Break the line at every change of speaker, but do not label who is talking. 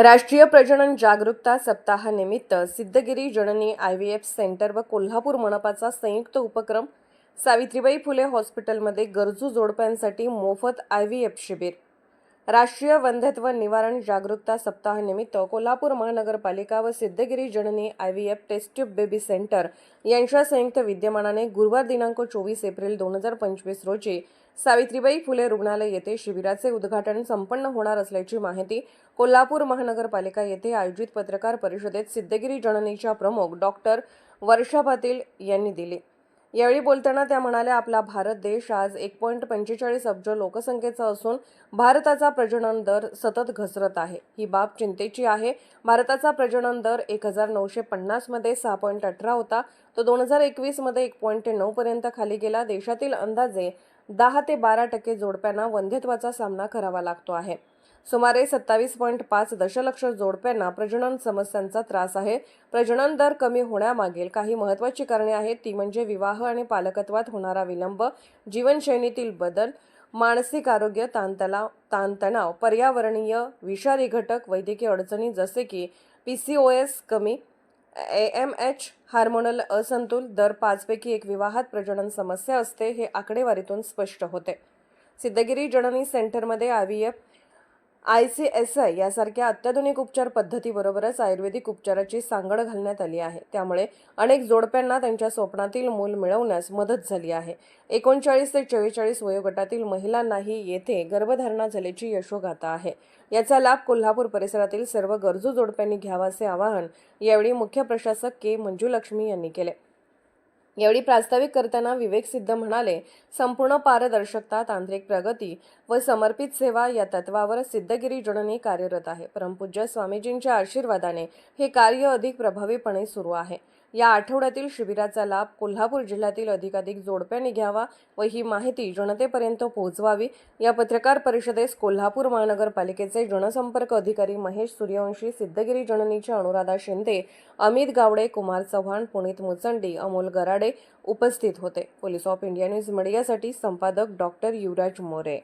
राष्ट्रीय प्रजनन जागरूकता सप्ताहानिमित्त Siddhagiri Janani I V F centre व कोल्हापूर मनपाचा संयुक्त उपक्रम सावित्रीबाई फुले हॉस्पिटलमध्ये गरजू जोडप्यांसाठी मोफत आय व्ही एफ शिबिर. राष्ट्रीय वंध्यत्व निवारण जागरूकता सप्ताहानिमित्त कोल्हापूर महानगरपालिका व Siddhagiri Janani I V F test tube baby centre यांच्या संयुक्त विद्यमानाने गुरुवार दिनांक चोवीस एप्रिल दोन हजार पंचवीस रोजी सावित्रीबाई फुले रुग्णालय येथे शिबिराचे उद्घाटन संपन्न होणार असल्याची माहिती कोल्हापूर महानगरपालिका येथे आयोजित पत्रकार परिषदेत सिद्धगिरी जननीच्या प्रमुख डॉक्टर वर्षा पाटील यांनी दिली. यावेळी बोलताना त्या म्हणाल्या आपला भारत देश आज एक पॉईंट पंचेचाळीस अब्ज लोकसंख्येचा असून भारताचा प्रजनन दर सतत घसरत आहे. ही बाब चिंतेची आहे. भारताचा प्रजनन दर एक हजार नऊशे पन्नासमध्ये सहा पॉईंट अठरा होता. तो दोन हजार एकवीसमध्ये एक पॉईंट नऊपर्यंत खाली गेला. देशातील अंदाजे दहा ते बारा टक्के जोडप्यांना वंध्यत्वाचा सामना करावा लागतो आहे. सुमारे सत्तावीस पॉईंट पाच दशलक्ष जोडप्यांना प्रजनन समस्यांचा त्रास आहे. प्रजनन दर कमी होण्यामागील काही महत्त्वाची कारणे आहेत. ती म्हणजे विवाह आणि पालकत्वात होणारा विलंब जीवनशैलीतील बदल मानसिक आरोग्य ताणतलाव ताणतणाव पर्यावरणीय विषारी घटक वैद्यकीय अडचणी जसे की पी सी ओ एस कमी ए एम एच हार्मोनल असंतुल दर पाचपैकी एक विवाहात प्रजनन समस्या असते हे आकडेवारीतून स्पष्ट होते. सिद्धगिरी जननी सेंटरमध्ये I V F I C S I यासारख्या अत्याधुनिक उपचार पद्धतीबरोबरच आयुर्वेदिक उपचाराची सांगड घालण्यात आली आहे. त्यामुळे अनेक जोडप्यांना त्यांच्या स्वप्नातील मूल मिळवण्यास मदत झाली आहे. एकोणचाळीस ते चव्वेचाळीस वयोगटातील महिलांनाही येथे गर्भधारणा झाल्याची यशोगाथा आहे. याचा लाभ कोल्हापूर परिसरातील सर्व गरजू जोडप्यांनी घ्यावा असे आवाहन यावेळी मुख्य प्रशासक के मंजुलक्ष्मी यांनी केले. यावेळी प्रास्ताविक करताना विवेक सिद्ध म्हणाले संपूर्ण पारदर्शकता तांत्रिक प्रगती व समर्पित सेवा या तत्वावर सिद्धगिरी जननी कार्यरत आहे. परमपूज्य स्वामीजींच्या आशीर्वादाने हे कार्य अधिक प्रभावीपणे सुरू आहे. या आठवड्यातील शिबिराचा लाभ कोल्हापूर जिल्ह्यातील अधिकाधिक जोडप्यांनी घ्यावा व ही माहिती जनतेपर्यंत पोहोचवावी. या पत्रकार परिषदेस कोल्हापूर महानगरपालिकेचे जनसंपर्क अधिकारी महेश सूर्यवंशी सिद्धगिरी जननीच्या अनुराधा शिंदे अमित गावडे कुमार चव्हाण पुनीत मुचंडी अमोल गराडे उपस्थित होते. पोलीस ऑफ इंडिया न्यूज मीडियासाठी संपादक डॉक्टर युवराज मोरे.